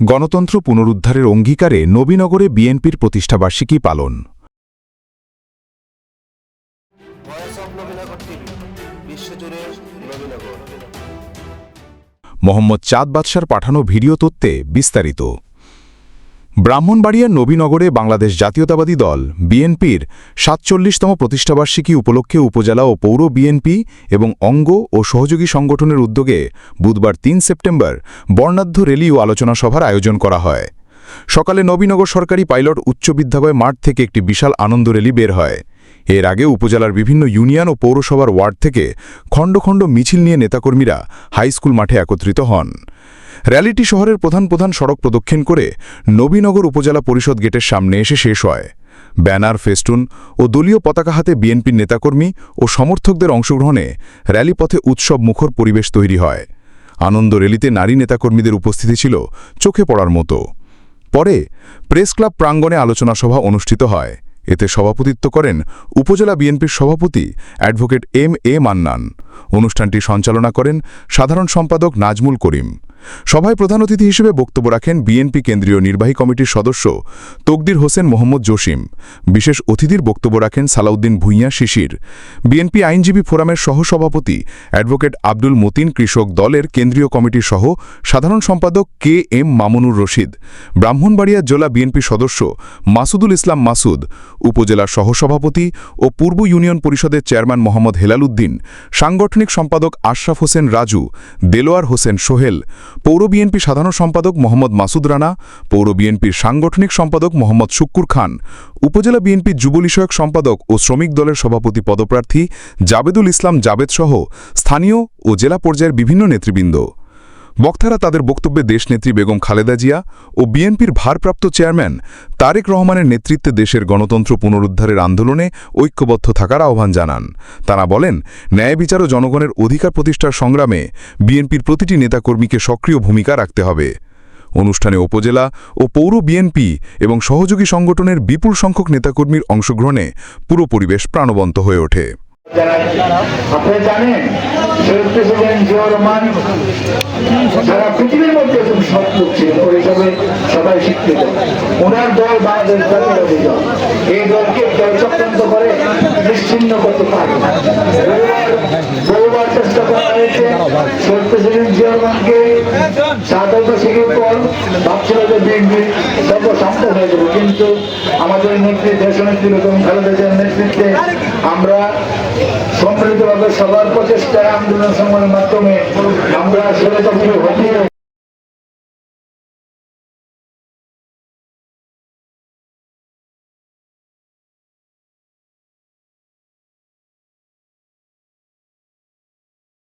গণতন্ত্র পুনরুদ্ধারের অঙ্গীকারে নবীনগরে বিএনপির প্রতিষ্ঠাবার্ষিকী পালন। মোহাম্মদ চাঁদ বাদশার পাঠানো ভিডিও তথ্যে বিস্তারিত। ব্রাহ্মণবাড়িয়ার নবীনগরে বাংলাদেশ জাতীয়তাবাদী দল, বিএনপির সাতচল্লিশতম প্রতিষ্ঠাবার্ষিকী উপলক্ষে উপজেলা ও পৌর বিএনপি এবং অঙ্গ ও সহযোগী সংগঠনের উদ্যোগে বুধবার তিন সেপ্টেম্বর বর্ণাঢ্য রেলি ও আলোচনা সভার আয়োজন করা হয়। সকালে নবীনগর সরকারি পাইলট উচ্চ বিদ্যালয় মাঠ থেকে একটি বিশাল আনন্দ রেলি বের হয়। এর আগে উপজেলার বিভিন্ন ইউনিয়ন ও পৌরসভার ওয়ার্ড থেকে খণ্ড খণ্ড মিছিল নিয়ে নেতাকর্মীরা হাইস্কুল মাঠে একত্রিত হন। র্যালিটি শহরের প্রধান প্রধান সড়ক প্রদক্ষিণ করে নবীনগর উপজেলা পরিষদ গেটের সামনে এসে শেষ হয়। ব্যানার, ফেস্টুন ও দলীয় পতাকা হাতে বিএনপির নেতাকর্মী ও সমর্থকদের অংশগ্রহণে র্যালিপথে উৎসব মুখর পরিবেশ তৈরি হয়। আনন্দ র্যালিতে নারী নেতাকর্মীদের উপস্থিতি ছিল চোখে পড়ার মতো। পরে প্রেস ক্লাব প্রাঙ্গণে আলোচনা সভা অনুষ্ঠিত হয়। এতে সভাপতিত্ব করেন উপজেলা বিএনপির সভাপতি অ্যাডভোকেট এম এ মান্নান। অনুষ্ঠানটি সঞ্চালনা করেন সাধারণ সম্পাদক নাজমুল করিম। সভায় প্রধান অতিথি হিসেবে বক্তব্য রাখেন বিএনপি কেন্দ্রীয় নির্বাহী কমিটির সদস্য তকদির হোসেন মোহাম্মদ জসিম। বিশেষ অতিথির বক্তব্য রাখেন সালাউদ্দিন ভূঁইয়া শিশির। বিএনপি আইনজীবী ফোরামের সহসভাপতি অ্যাডভোকেট আব্দুল মতিন কৃষক দলের কেন্দ্রীয় কমিটির সহ সাধারণ সম্পাদক কে এম মামুনুর রশিদ। ব্রাহ্মণবাড়িয়া জেলা বিএনপি সদস্য মাসুদুল ইসলাম মাসুদ। উপজেলার সহসভাপতি ও পূর্ব ইউনিয়ন পরিষদের চেয়ারম্যান মোহাম্মদ হেলাল উদ্দিন। সাংগঠনিক সম্পাদক আশরাফ হোসেন রাজু। দেলোয়ার হোসেন সোহেল। পৌর বিএনপি সাধারণ সম্পাদক মোহাম্মদ মাসুদ রানা, পৌর বিএনপির সাংগঠনিক সম্পাদক মোহাম্মদ শুক্কুর খান, উপজেলা বিএনপির যুব বিষয়ক সম্পাদক ও শ্রমিক দলের সভাপতি পদপ্রার্থী জাবেদুল ইসলাম জাবেদ সহ স্থানীয় ও জেলা পর্যায়ের বিভিন্ন নেতৃবৃন্দ। বক্তারা তাদের বক্তব্যে দেশনেত্রী বেগম খালেদা জিয়া ও বিএনপির ভারপ্রাপ্ত চেয়ারম্যান তারেক রহমানের নেতৃত্বে দেশের গণতন্ত্র পুনরুদ্ধারের আন্দোলনে ঐক্যবদ্ধ থাকার আহ্বান জানান। তারা বলেন, ন্যায় বিচার ও জনগণের অধিকার প্রতিষ্ঠার সংগ্রামে বিএনপির প্রতিটি নেতাকর্মীকে সক্রিয় ভূমিকা রাখতে হবে। অনুষ্ঠানে উপজেলা ও পৌর বিএনপি এবং সহযোগী সংগঠনের বিপুল সংখ্যক নেতাকর্মীর অংশগ্রহণে পুরো পরিবেশ প্রাণবন্ত হয়ে ওঠে। আপনারা জানেন শহীদ প্রেসিডেন্ট জিয়াউর রহমান পৃথিবীর মধ্যে একজন সৎ লোক ছিলেন ওর হিসাবে সবাই স্বীকৃত ওনার দল বাংলাদেশ জাতীয়তাবাদী দল এই দলকে কেউ করে, নিশ্চিন্ন করতে পারে। বহুবার চেষ্টা করা হয়েছে শহীদ প্রেসিডেন্ট জিয়াউর রহমানকে সাধারণত শিখির পর ভাবছিল যে বিএনপি সর্বশান্ত হয়ে যাবে, কিন্তু আমাদের নেত্রী দেশনেত্রী বেগম খালেদা জিয়ার নেতৃত্বে আমরা সম্মিলিতভাবে সবার প্রচেষ্টায় আন্দোলন সংগ্রামের মাধ্যমে আমরা দফায় হটিয়ে